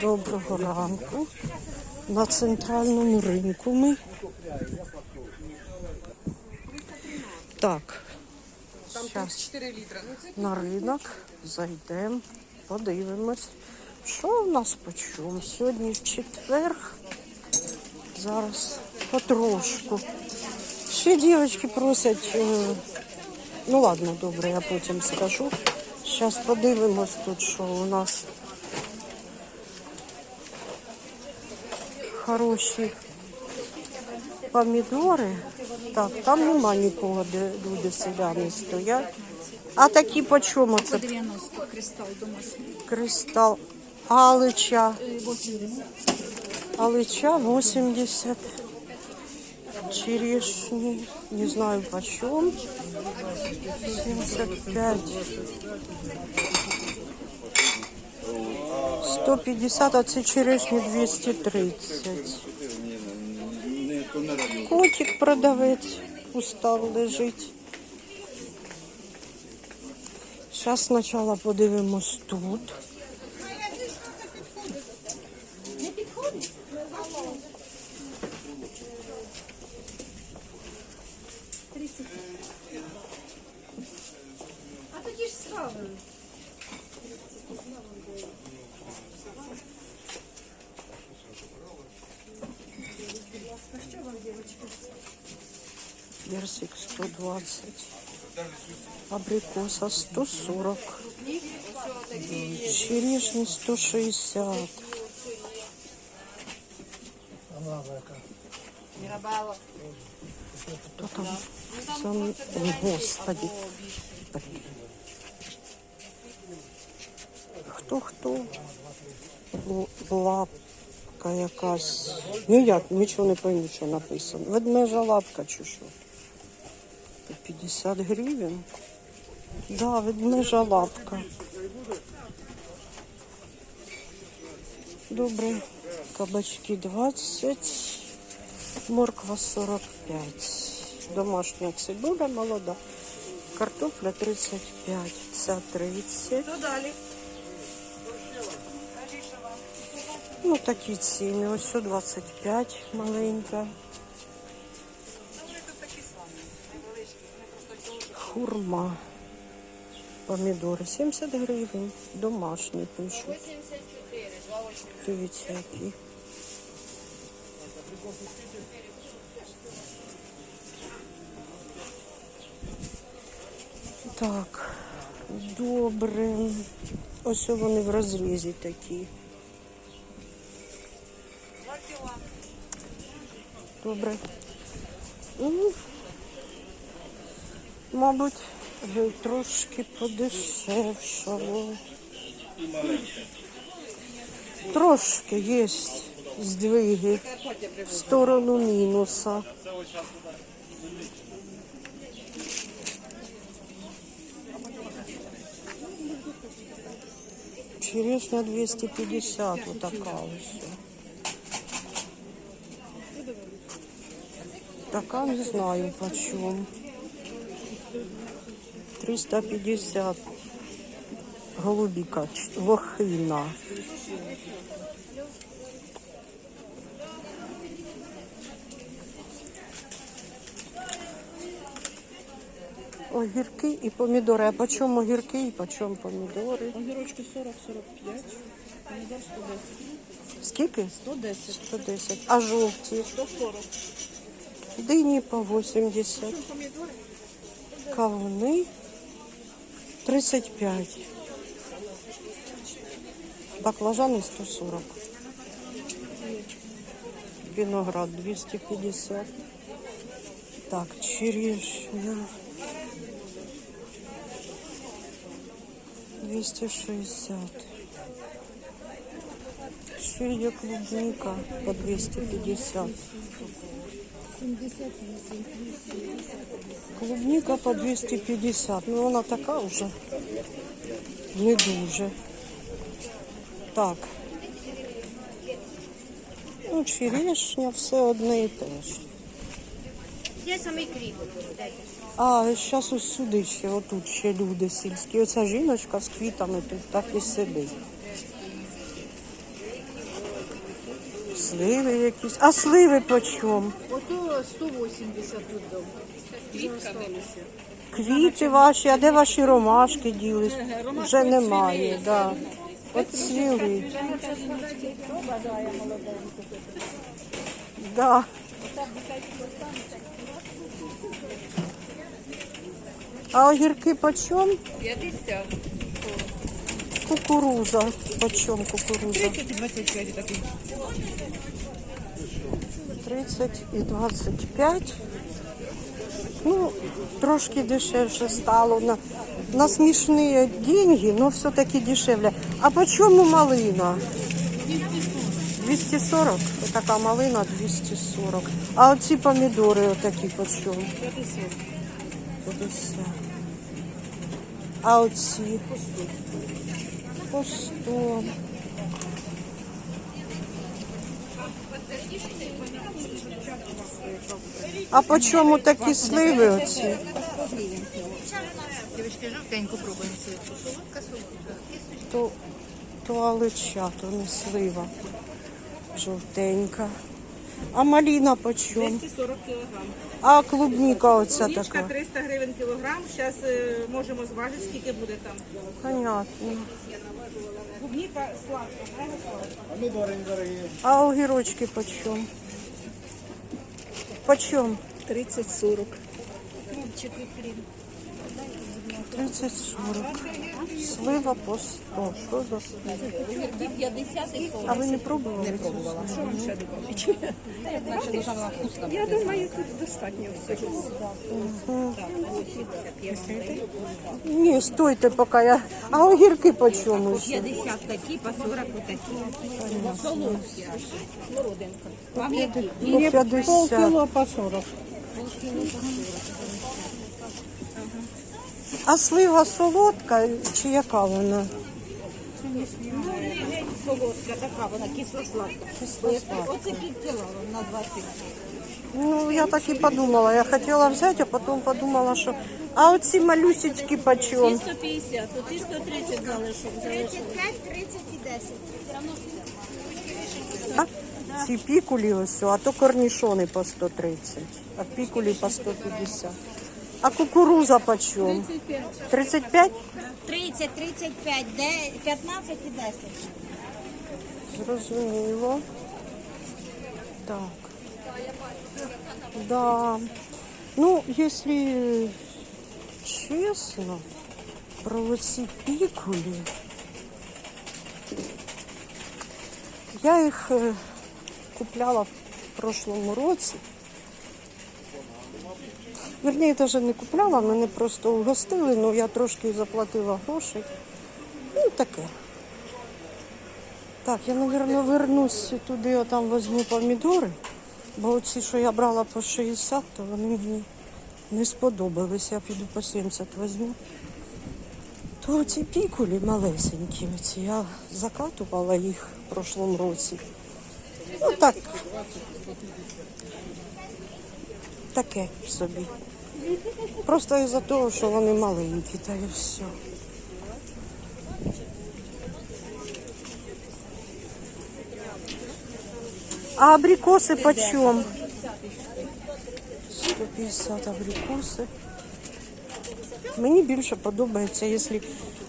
Доброго ранку. На центральному ринку ми. Так. Зараз на ринок зайдемо, подивимось, що у нас по чому. Сьогодні четвер. Зараз потрошку. Ще дівчатки просять. е, Ну ладно, добре, я потім скажу. Зараз подивимось тут, що у нас хороші помідори. Так, там нема нікого, де люди селяни стоять. А такі по чому це 90 кристал домашній. кристал? Алича. 80. Алича 80. Черешни, не знаю почем. 75. 150, а це черешні 230. Котик продавець устав лежить. Зараз спочатку подивимось тут. А тоді ж справили. Що вам, дівчатки? Персик 120. Абрикоса 140. Черешни 160. Кто там? Сам... О, Господи. Хто хто? Лапка якась. Ну як, нічого не пойму, що написано. Ведмежа лапка чи що? 50 гривень. Да, ведмежа лапка. Добре. Кабачки 20, морква 45. Домашня цибуля молода. Картопля 35, ця 30. Що далі? Ну, такі ціни. Ось 25 маленька. Хурма. Помідори 70 гривень. Домашні пишуть. Дивіться, які. Так, добре. Ось вони в розрізі такі. Добре. Мабуть, трошки подешевшало. Трошки є здвиги в сторону мінуса. Черешня 250, вот такая ось. Така не знаю почем. 350. Голубіка, лохина. Огірки і помідори. А по чому огірки і по чому помідори? Огірочки 40-45, помідор 110. Скільки? 110. 110. А жовті? 140. Дині по 80. Кавуни 35. Баклажани 140. Виноград 250. Так, черешня. 260. Ще є клубника по 250. Клубника по 250. Ну вона така вже не дуже. Так. Ну, черешня, все одне і те ж. Де самий кріп? А зараз ось сюди ще, отут ще люди сільські. Оця жіночка з квітами тут так і сидить. Сливи якісь. А сливи по чому? Ото 180 тут дом. Квіти ваші, а де ваші ромашки ділись? Вже немає, да. От цвіли. Да. А огірки по чому? 50. Кукуруза. По чому кукуруза? 25 такий. 30 і 25. Ну, трошки дешевше стало. На, на смішні деньги, но все-таки дешевле. А по чому малина? 240. Така малина 240. А оці помідори отакі по чому? 50. А оці? По 100. А по чому такі сливи оці? Дівчатки, жовтеньку пробуємо сливку. Солодка, солодка. То, то алеча, то не слива. Жовтенька. А маліна по чому? 240 кілограм. А клубніка оця Нічка така. 300 гривень кілограм. Зараз можемо зважити, скільки буде там. Понятно. Клубніка сладка, правильно сладка. А огірочки по чому? По чому? 30-40. 30-40. Слива по 100. Що за слива? А ви не пробували? Не пробувала. Що вам ще добавити? Я думаю, тут достатньо всього. Ні, стойте поки я. А огірки по чому? ще? 50 такі, по 40 отакі. Солодкі. По 50. по 40. А слива солодка чи яка вона? Солодка така, вона кисло-сладка. Оце пів кіла на 20. Ну, я так і подумала. Я хотіла взяти, а потім подумала, що. А оці малюсечки по чому? 150, тут і 130 залишок. 35, 30 і 10. А? Ці пікулі ось, а то корнішони по 130, а пікулі по 150. А кукуруза по чому? 35? 30, 35, де- 15 і 10. Зрозуміло. Так. Да. Ну, если честно, про оці пікулі, я їх е, купляла в прошлому році. Верніше, даже не купляла, мене просто угостили, але я трошки заплатила грошей. Ну, таке. Так, я, мабуть, вернусь туди, а там візьму помідори, бо оці, що я брала по 60, то вони мені не сподобались. Я піду по 70 візьму. То ці пікулі малесенькі, оці, я закатувала їх в прошлому році. Ну так. Таке собі. Просто із-за того, що вони маленькі, та і все. А абрикоси почем? 150 абрикоси. Мені більше подобається, якщо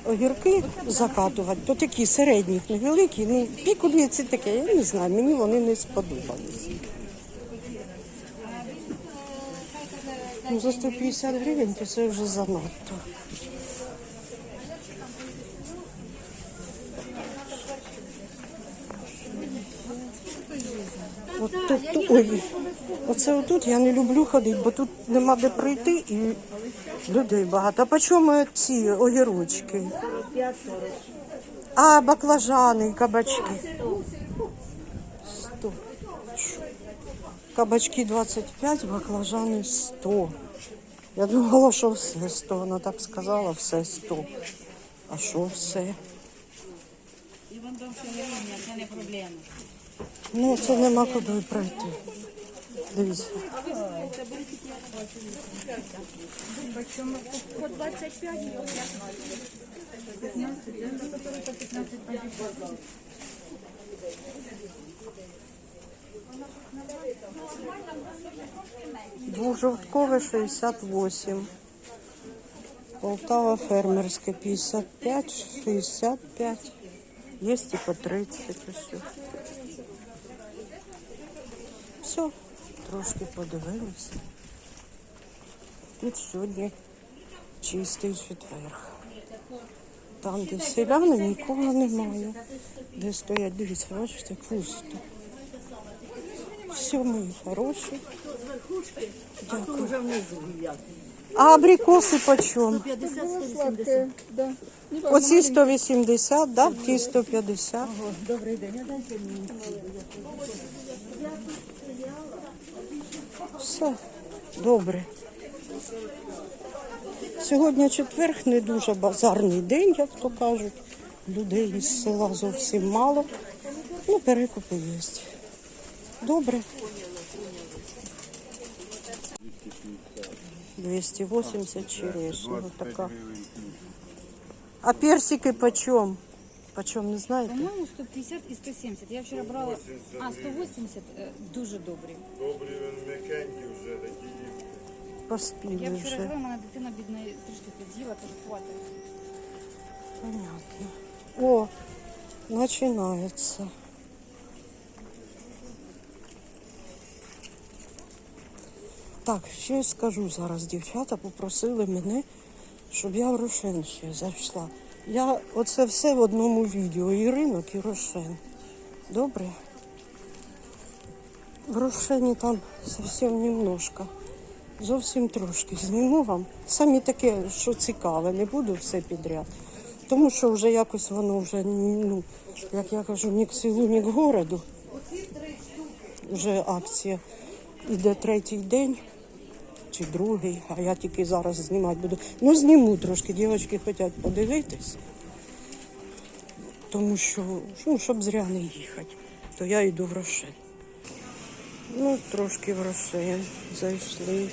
огірки закатувати, то такі середні, невеликі. Ну, пікулі це я не знаю, мені вони не сподобались. Ну, за 150 гривень то це вже занадто. От тут, тут- ой, оце отут я не люблю ходити, бо тут нема де пройти і людей багато. А по чому ці огірочки? А баклажани, і кабачки? 100. Кабачки 25, баклажани 100. Я думала, що все 100. Вона так сказала, все 100. А що все? Ну, це нема куди пройти. Дивіться. Двухжовткове 68. Полтава фермерське 55, 65. Є і по 30 ось. Все, трошки подивилися. Тут сьогодні чистий четверг. Там, де селяни, нікого немає. Де стоять, дивіться, бачите, пусто. Все, мої хороші. Дякую. Вже внизу. А абрикоси почем? 50-180. Оці 180, да? ті 150. Добрий день, а дайте мені. Все добре. Сьогодні четверг, не дуже базарний день, як то кажуть. Людей із села зовсім мало. Ну, перекупи є. Добре. 280 черешня. Вот така. А персики почем? Почем, не знаєте? По-моєму, 150 і 170. Я вчора брала, а 180 е, дуже добрі. Добрі він м'якенькі вже такі. Поспіли Я вчора вже. взяла, мене дитина бідна три штуки з'їла, каже, хватить. Понятно. О, начинается. Так, ще скажу зараз. Дівчата попросили мене, щоб я в Рошен ще зайшла. Я оце все в одному відео. І ринок, і Рошен. Добре? В Рошені там зовсім немножко. Зовсім трошки зніму вам. Самі таке, що цікаве, не буду все підряд. Тому що вже якось воно вже, ну, як я кажу, ні к селу, ні к городу. Вже акція іде третій день чи другий, а я тільки зараз знімати буду. Ну, зніму трошки, дівчатки хочуть подивитись. Тому що, ну, щоб зря не їхати, то я йду в Рошен. Ну, трошки в Рошен зайшли.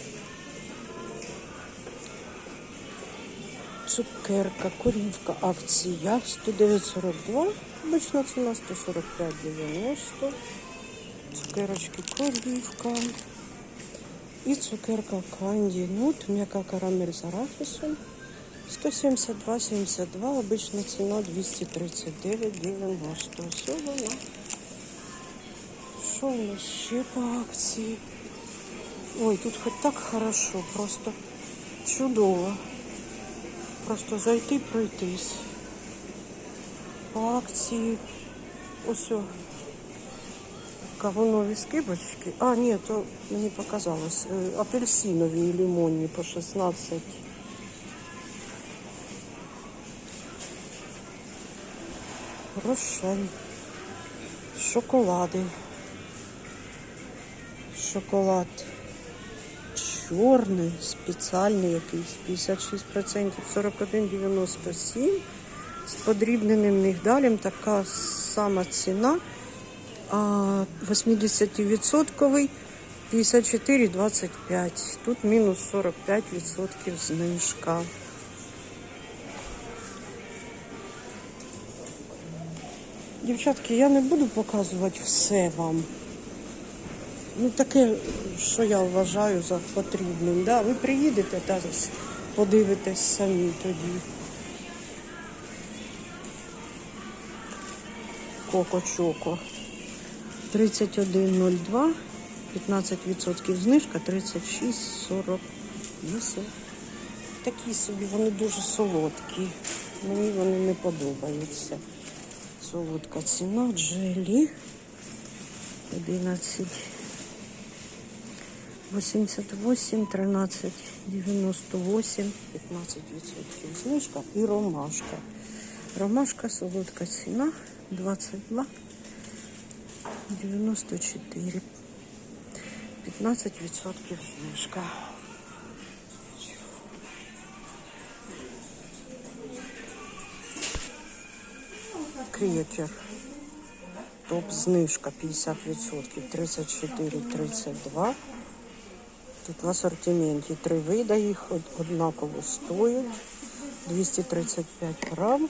Цукерка, корівка, акція 109,42. Обична ціна 145,90. Цукерочки корівка. І цукерка канді. Нут, м'яка карамель з арахісом. 172,72. Обична ціна 239,90. Все вона. Що у нас ще по акції? Ой, тут хоч так хорошо, просто чудово. Просто зайти пройтись. По акції. Ось. Кавунові скибочки. А, ні, то мені показалось. Е, Апельсинові і лимонні по 16. Рошен. Шоколади. Шоколад чорний, спеціальний якийсь, 56%, 41,97. З подрібненим мігдалем така сама ціна. А 80% 54,25. Тут мінус 45% знижка. Дівчатки, я не буду показувати все вам. Ну, таке, що я вважаю за потрібним. Да? Ви приїдете та подивитесь самі тоді. Коко-чоко. 31,02, 15% знижка, 36,48. Такі собі, вони дуже солодкі. Мені вони не подобаються. Солодка ціна, джелі. 11. 88, 13, 98, 15% знижка і ромашка. Ромашка, солодка ціна 22, 94, 15% знижка. Крекер. Топ знижка 50%, 34,32. Тут в ассортименті три вида, їх однаково стоять. 235 грам.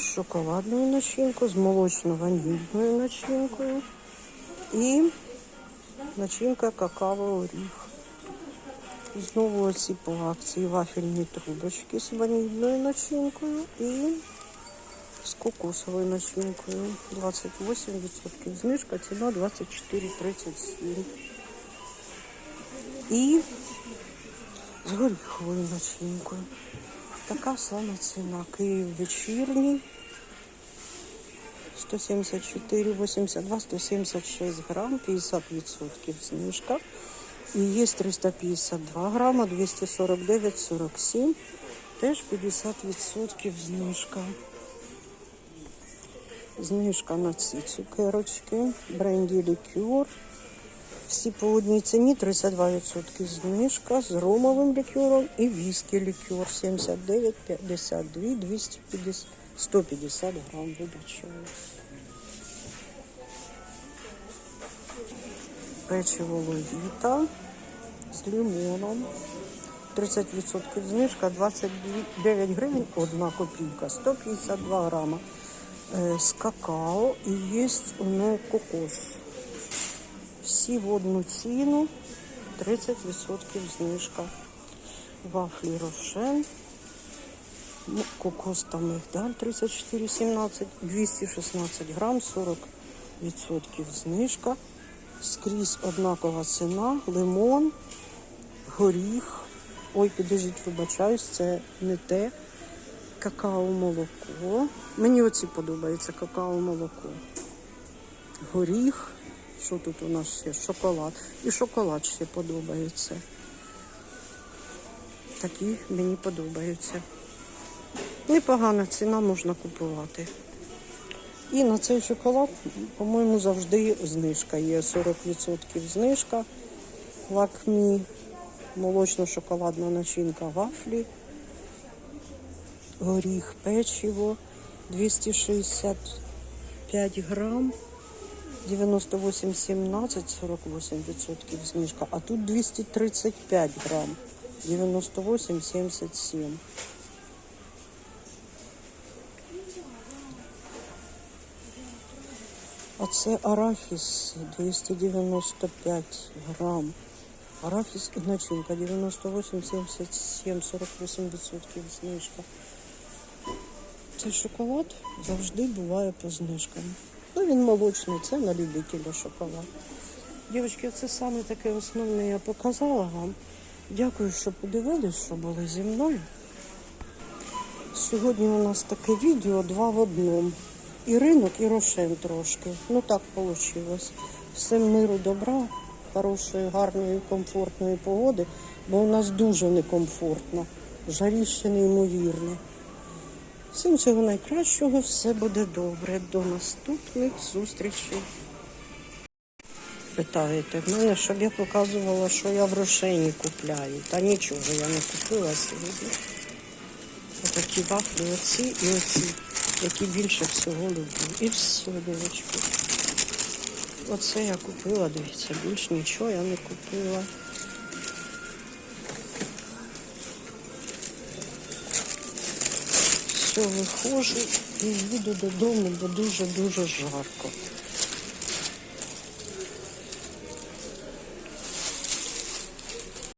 З шоколадною начинкою, з молочно-ванільною начинкою. І начинка какао оріх. Знову оці по акції вафельні трубочки з ванільною начинкою і з кокосовою начинкою. 28% знижка, ціна 24,37. І з горіховою начинкою. Така сама ціна. Київ вечірній. 174, 82, 176 грам, 50% знижка. І є 352 грама, 249, 47, теж 50% знижка. Знижка на ці цукерочки, бренді лікюр. Всі по одній ціні 32% знижка з ромовим лікюром і віскі лікюр 79, 52, 250, 150 грам вибачаю. Печиво ловіта з лимоном. 30% знижка, 29 гривень, одна копійка, 152 грама. Е, З какао і є ну, кокос. Всі в одну ціну, 30% знижка. Вафлі Рошен. Кокос та мигдаль 34,17, 216 грам, 40% знижка. Скрізь однакова ціна, лимон, горіх. Ой, підождіть, вибачаюсь, це не те. Какао-молоко. Мені оці подобається какао-молоко. Горіх. Що тут у нас ще? Шоколад. І шоколад ще подобається. Такі мені подобаються. Непогана ціна можна купувати. І на цей шоколад, по-моєму, завжди знижка є. 40% знижка. Лакмі, молочно-шоколадна начинка вафлі, горіх, печиво 265 грам, 98,17, 48% знижка. А тут 235 грам, 98,77. А це арахіс 295 грам. Арахіс і начинка 98, 77, 48% знижка. Цей шоколад завжди буває по знижкам. Він молочний, це на любителя шоколад. Дівчатки, це саме таке основне я показала вам. Дякую, що подивились, що були зі мною. Сьогодні у нас таке відео два в одному. І ринок, і рошен трошки. Ну так вийшло. Всім миру, добра, хорошої, гарної, комфортної погоди, бо у нас дуже некомфортно. Жаріще неймовірне. Всім всього найкращого, все буде добре. До наступних зустрічей. Питаєте в мене, щоб я показувала, що я в рошені купляю. Та нічого я не купила сьогодні. Отакі вафлі, оці і оці, які більше всього люблю. І все, дівчатки. Оце я купила, дивіться, більш нічого я не купила. Все, виходжу і їду додому, бо дуже-дуже жарко.